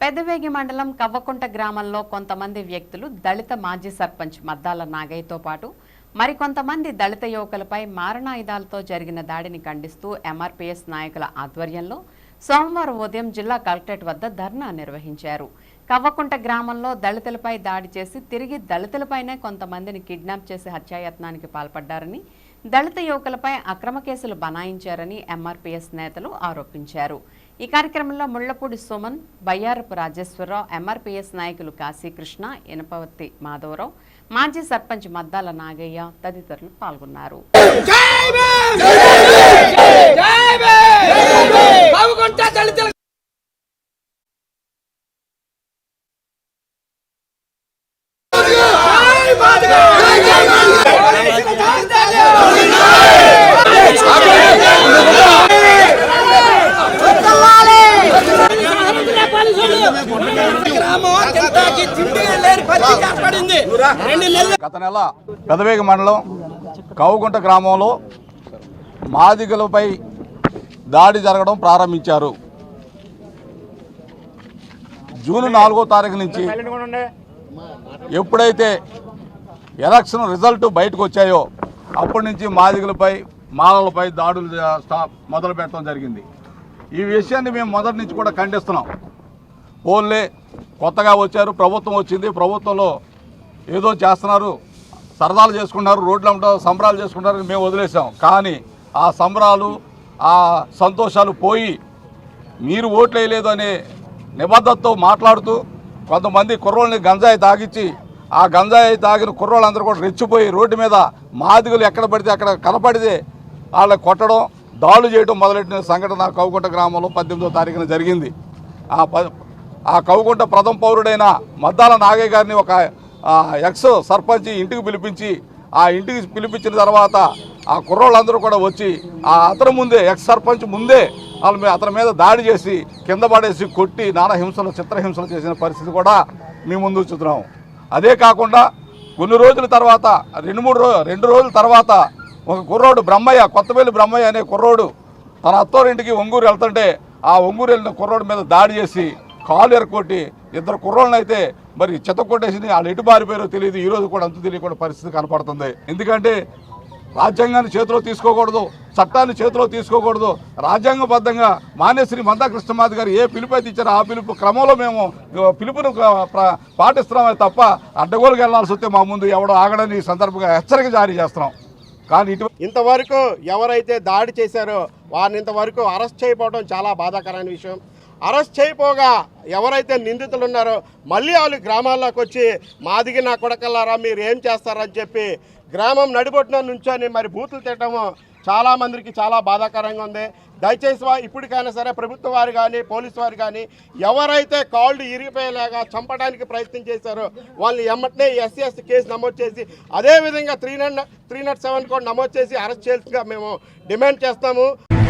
పెదవేగి మండలం కవ్వకుంట గ్రామంలో కొంతమంది వ్యక్తులు దళిత మాజీ సర్పంచ్ మద్దాల నాగయ్యతో పాటు మరికొంతమంది దళిత యువకులపై మారణాయుధాలతో జరిగిన దాడిని ఖండిస్తూ ఎంఆర్పీఎస్ నాయకుల ఆధ్వర్యంలో సోమవారం ఉదయం జిల్లా కలెక్టరేట్ వద్ద ధర్నా నిర్వహించారు. కవ్వకుంట గ్రామంలో దళితులపై దాడి చేసి తిరిగి దళితులపైనే కొంతమందిని కిడ్నాప్ చేసి హత్యాయత్నానికి పాల్పడ్డారని దళిత యువకులపై అక్రమ కేసులు బనాయించారని ఎంఆర్పీఎస్ నేతలు ఆరోపించారు. ఈ కార్యక్రమంలో ముళ్ళపూడి సుమన్ బయ్యారపు రాజేశ్వరరావు ఎంఆర్పీఎస్ నాయకులు కాశీకృష్ణ ఇనపవతి మాధవరావు మాజీ సర్పంచ్ మద్దాల నాగయ్య తదితరులు పాల్గొన్నారు. గత నెల పెదవేగ మండలం కవుగుంట గ్రామంలో మాదిగలపై దాడి జరగడం ప్రారంభించారు. జూన్ నాలుగో తారీఖు నుంచి ఎప్పుడైతే ఎలక్షన్ రిజల్ట్ బయటకు వచ్చాయో అప్పటి నుంచి మాదిగలపై మాలలపై దాడులు జ- మొదలు పెట్టడం జరిగింది. ఈ విషయాన్ని మేము మొదటి నుంచి కూడా ఖండిస్తున్నాం. పోన్లే కొత్తగా వచ్చారు ప్రభుత్వం వచ్చింది. ప్రభుత్వంలో ఏదో చేస్తున్నారు సరదాలు చేసుకుంటారు రోడ్లు అమ్మటం సంబరాలు చేసుకుంటారు మేము వదిలేసాం. కానీ ఆ సంబరాలు ఆ సంతోషాలు పోయి మీరు ఓట్లు వేయలేదు అనే నిబద్ధతతో మాట్లాడుతూ కొంతమంది కుర్రోళ్ళని గంజాయి తాగిచ్చి ఆ గంజాయి తాగిన కుర్రోళ్ళందరూ కూడా రెచ్చిపోయి రోడ్డు మీద మాదిగలు ఎక్కడ పడితే అక్కడ కనపడితే వాళ్ళని కొట్టడం దాడులు చేయడం మొదలెట్టిన సంఘటన కౌకుంట గ్రామంలో పద్దెనిమిదో తారీఖున జరిగింది. ఆ ప ఆ కౌగుంట ప్రథమ పౌరుడైన మద్దాల నాగయ్య గారిని ఒక ఎక్స్ సర్పంచ్ ఇంటికి పిలిపించి ఆ ఇంటికి పిలిపించిన తర్వాత ఆ కుర్రోళ్ళందరూ కూడా వచ్చి ఆ అతని ముందే ఎక్స్ సర్పంచ్ ముందే వాళ్ళ అతని మీద దాడి చేసి కింద పడేసి కొట్టి నానా హింసలు చిత్రహింసలు చేసిన పరిస్థితి కూడా మీ ముందు చూస్తున్నాం. అదే కాకుండా కొన్ని రోజుల తర్వాత రెండు మూడు రో రెండు రోజుల తర్వాత ఒక కుర్రోడు బ్రహ్మయ్య కొత్తపల్లి బ్రహ్మయ్య అనే కుర్రోడు తన అత్తోరింటికి ఒంగూరు వెళ్తుంటే ఆ ఒంగూరు వెళ్ళిన కుర్రోడు మీద దాడి చేసి కాలు ఎరకొట్టి ఇద్దరు కుర్రోళ్ళనైతే మరి చెత్త కొట్టేసింది. వాళ్ళు ఎటు బారిపోయారో తెలియదు. ఈరోజు కూడా అంత తెలియకుండా పరిస్థితి కనపడుతుంది. ఎందుకంటే రాజ్యాంగాన్ని చేతిలో తీసుకోకూడదు చట్టాన్ని చేతిలో తీసుకోకూడదు. రాజ్యాంగబద్ధంగా మాన్యశ్రీ మందాకృష్ణమాధి గారు ఏ పిలుపు అయితే ఇచ్చారో ఆ పిలుపు క్రమంలో మేము పిలుపును పాటిస్తున్నామే తప్ప అడ్డగోలుకి వెళ్ళాల్సి వస్తే మా ముందు ఎవడో ఆగడని సందర్భంగా హెచ్చరిక జారీ చేస్తున్నాం. కానీ ఇటు ఇంతవరకు ఎవరైతే దాడి చేశారో వారిని ఇంతవరకు అరెస్ట్ చేయకపోవడం చాలా బాధాకరమైన విషయం. అరెస్ట్ చేయపోగా ఎవరైతే నిందితులు ఉన్నారో మళ్ళీ వాళ్ళు గ్రామాల్లోకి వచ్చి మాదిగి నా కొడకల్లారా మీరు ఏం చేస్తారని చెప్పి గ్రామం నడిబొట్టిన నుంచొని మరి బూతులు తిట్టము చాలా మందికి చాలా బాధాకరంగా ఉంది. దయచేసి వా- ఇప్పటికైనా సరే ప్రభుత్వ వారు కానీ పోలీసు వారు కానీ ఎవరైతే కాళ్ళు ఇరిగిపోయేలాగా చంపడానికి ప్రయత్నం చేశారో వాళ్ళని ఎమ్మటనే ఎస్సీ కేసు నమోదు చేసి అదేవిధంగా three nine three not seven కూడా నమోదు చేసి అరెస్ట్ చేయాల్సిగా మేము డిమాండ్ చేస్తాము.